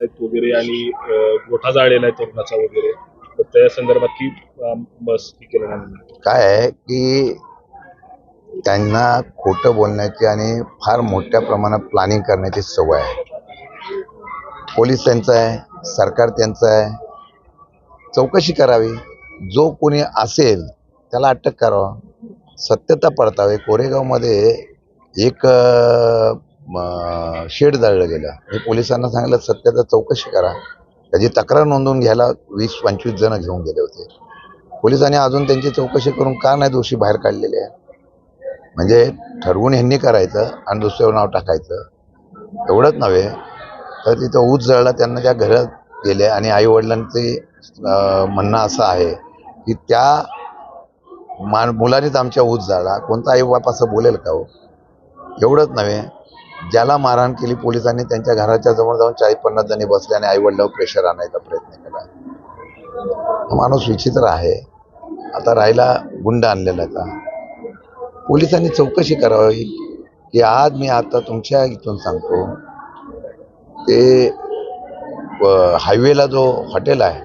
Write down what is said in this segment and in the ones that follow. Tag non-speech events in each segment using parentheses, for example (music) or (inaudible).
आहेत वगैरे आणि गोठा जाळलेला आहे तरुणाचा वगैरे. तर त्या संदर्भात की अं, बस हे केलं नाही? काय आहे की त्यांना खोटं बोलण्याची आणि फार मोठ्या प्रमाणात प्लॅनिंग करण्याची सवय आहे. पोलीस त्यांचं आहे सरकार त्यांचं आहे. चौकशी करावी. जो कोणी असेल त्याला अटक करावं. सत्यता पडतावे. कोरेगावमध्ये एक अं, शेड जाळलं गेलं. मी पोलिसांना सांगितलं सत्याचा चौकशी करा. त्याची तक्रार नोंदवून घ्यायला वीस पंचवीस जण घेऊन गेले होते. पोलिसांनी अजून त्यांची चौकशी करून का नाही दोषी बाहेर काढलेले? आहे म्हणजे ठरवून ह्यांनी करायचं आणि दुसऱ्यावर नाव टाकायचं. एवढंच नव्हे तर तिथं ऊस जळला त्यांना त्या घरात गेले आणि आई वडिलांचे म्हणणं असं आहे की त्या मान मुलानेच आमच्या ऊस जाळला. कोणता आई बाप असं बोलेल का हो? एवढंच नव्हे. ज्याला मारहाण केली पोलिसांनी त्यांच्या घराच्या जवळ जाऊन चाळीस पन्नास जणी बसले आणि आई वडिलांवर प्रेशर आणायचा प्रयत्न केला. माणूस विचित्र आहे. आता राहिला गुंड आणलेला का? पोलिसांनी चौकशी करावी की आज मी आता तुमच्या इथून सांगतो ते हायवेला जो हॉटेल आहे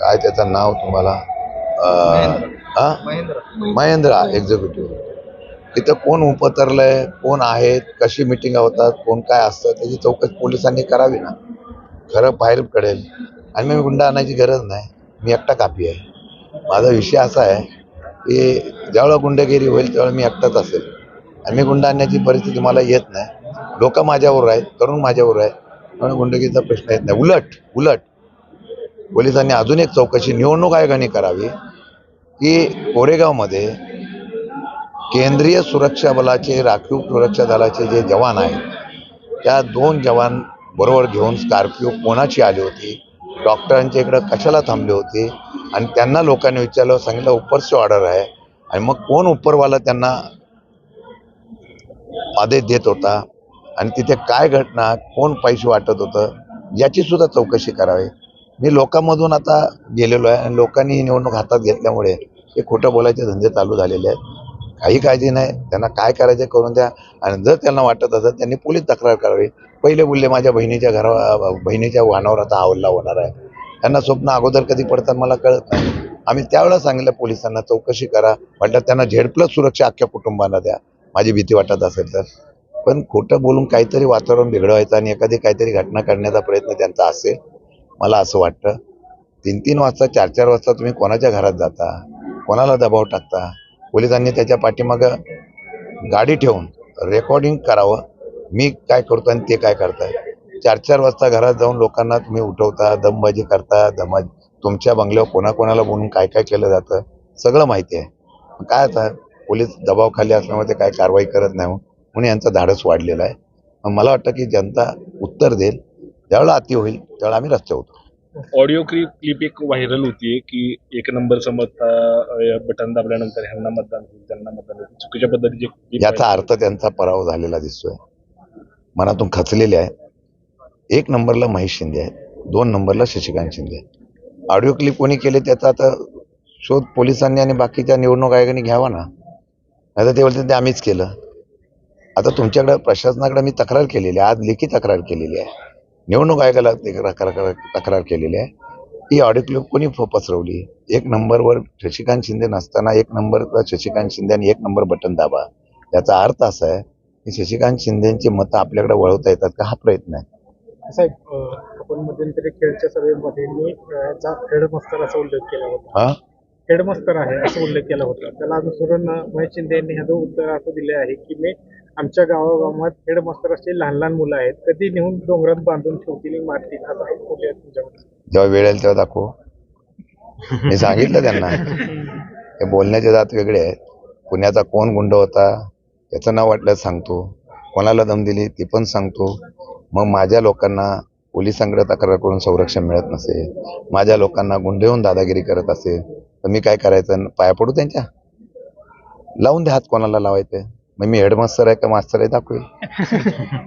काय त्याचं नाव तुम्हाला? महेंद्रा. एक्झिक्युटिव्ह तिथं कोण उपतरलंय कोण आहेत कशी मिटिंग होतात कोण काय असतं त्याची चौकशी पोलिसांनी करावी ना. खरं बाहेर कळेल आणि मी गुंडा आणायची गरज नाही. मी एकटा कापी आहे. माझा विषय असा आहे की ज्यावेळेला गुंडगिरी होईल त्यावेळेला मी एकटाच असेल. आणि मी गुंडा आणण्याची परिस्थिती मला येत नाही. लोक माझ्यावर आहेत तरुण माझ्यावर आहे म्हणून गुंडगिरीचा प्रश्न येत नाही. उलट उलट. पोलिसांनी अजून एक चौकशी निवडणूक आयोगाने करावी की कोरेगावमध्ये केंद्रीय सुरक्षा बलाचे राखीव सुरक्षा दलाचे जे जवान आहेत त्या दोन जवान बरोबर घेऊन स्कॉर्पिओ कोणाची आली होती? डॉक्टरांच्या इकडं कशाला थांबले होते? आणि त्यांना लोकांनी विचारलं सांगितलं उपरची ऑर्डर आहे. आणि मग कोण उपरवाला त्यांना आदेश देत होता? आणि तिथे काय घटना? कोण पैसे वाटत होतं? याची सुद्धा चौकशी करावी. मी लोकांमधून आता गेलेलो आहे आणि लोकांनी ही निवडणूक हातात घेतल्यामुळे हे खोटं बोलायचे धंदे चालू झालेले आहेत. काही काळजी नाही. त्यांना काय करायचं करून द्या. आणि जर त्यांना वाटत असेल त्यांनी पोलीस तक्रार करावी. पहिले बोलले माझ्या बहिणीच्या घरा बहिणीच्या वाहनावर आता हल्ला होणार आहे. त्यांना स्वप्न अगोदर कधी पडतात मला कळत नाही. आम्ही त्यावेळेला सांगितलं पोलिसांना चौकशी करा. म्हटलं त्यांना झेड प्लस सुरक्षा अख्ख्या कुटुंबांना द्या. माझी भीती वाटत असेल तर. पण खोटं बोलून काहीतरी वातावरण बिघडवायचं आणि एखादी काहीतरी घटना करण्याचा प्रयत्न त्यांचा असेल मला असं वाटतं. तीन तीन वाजता चार चार वाजता तुम्ही कोणाच्या घरात जाता? कोणाला दबाव टाकता? पोलिसांनी त्याच्या पाठीमागं गाडी ठेवून रेकॉर्डिंग करावं. मी काय करतो आणि ते काय करताय चार चार वाजता घरात जाऊन लोकांना तुम्ही उठवता दमबाजी करता दमा तुमच्या बंगल्यावर कोणाकोणाला बोलून काय काय केलं जातं? सगळं माहिती आहे. काय आता पोलीस दबावाखाली असल्यामुळे ते काय कारवाई करत नाही म्हणून यांचं धाडस वाढलेला आहे. मग मला वाटतं की जनता उत्तर देईल. ज्यावेळेला अति होईल त्यावेळेला आम्ही रस्त्यावर उतरू. ऑडिओ क्लिप क्लिप एक व्हायरल होती की एक नंबर मत बटन दाबल्यानंतर ह्यांना मतदान होईल त्यांना मतदान होईल. चुकीच्या पद्धतीचे clip याचा आहेत. अर्थ त्यांचा पराभव झालेला दिसतोय. मनातून खचलेले आहे. एक नंबरला महेश शिंदे आहे दोन नंबरला शशिकांत शिंदे आहे ऑडिओ क्लिप कोणी केले त्याचा आता शोध पोलिसांनी आणि बाकीच्या निवडणूक आयोगाने घ्यावा ना? आता ते बोलते ते आम्हीच केलं. आता तुमच्याकडे प्रशासनाकडे मी तक्रार केलेली आहे. आज लेखी तक्रार केलेली आहे. निवडणूक आयोगाला तक्रार केलेली आहे. ही ऑडिओ क्लिप कोणी पसरवली? एक नंबरवर शशिकांत शिंदे नसताना एक नंबरला शशिकांत शिंदे आणि एक नंबर बटन दाबा. याचा अर्थ असा आहे की शशिकांत शिंदेची मतं आपल्याकडे वळवता येतात का? हा प्रयत्न आहे. साहेब आपण मध्यंतरी खेळच्या सभेमध्ये मी हेडमास्तर असा उल्लेख केला होता. हा? हेडमास्तर आहे असं उल्लेख केला होता. त्याला अनुसरून महेश शिंदे यांनी ह्याचं उत्तर असं दिले आहे की मी आमच्या गावागावात हेडमास्तर असे लहान लहान मुलं आहेत कधी नेऊन डोंगरात बांधून ठेवतील मारतील आता आहे तुमच्याकडे? जेव्हा वेळ येईल तेव्हा दाखवू. मी सांगितलं त्यांना. हे बोलण्याचे जात वेगळे आहेत. पुण्याचा कोण गुंड होता याचं नाव वाटलं सांगतो. कोणाला दम दिली ती पण सांगतो. मग माझ्या लोकांना पोलिसांकडे तक्रार करून संरक्षण मिळत नसेल माझ्या लोकांना गुंड येऊन दादागिरी करत असेल तर मी काय करायचं? पाया पडू त्यांच्या? लावून द्या हात कोणाला लावायचं? मग मी हेडमास्तर आहे का मास्तर आहे दाखवेल. (laughs)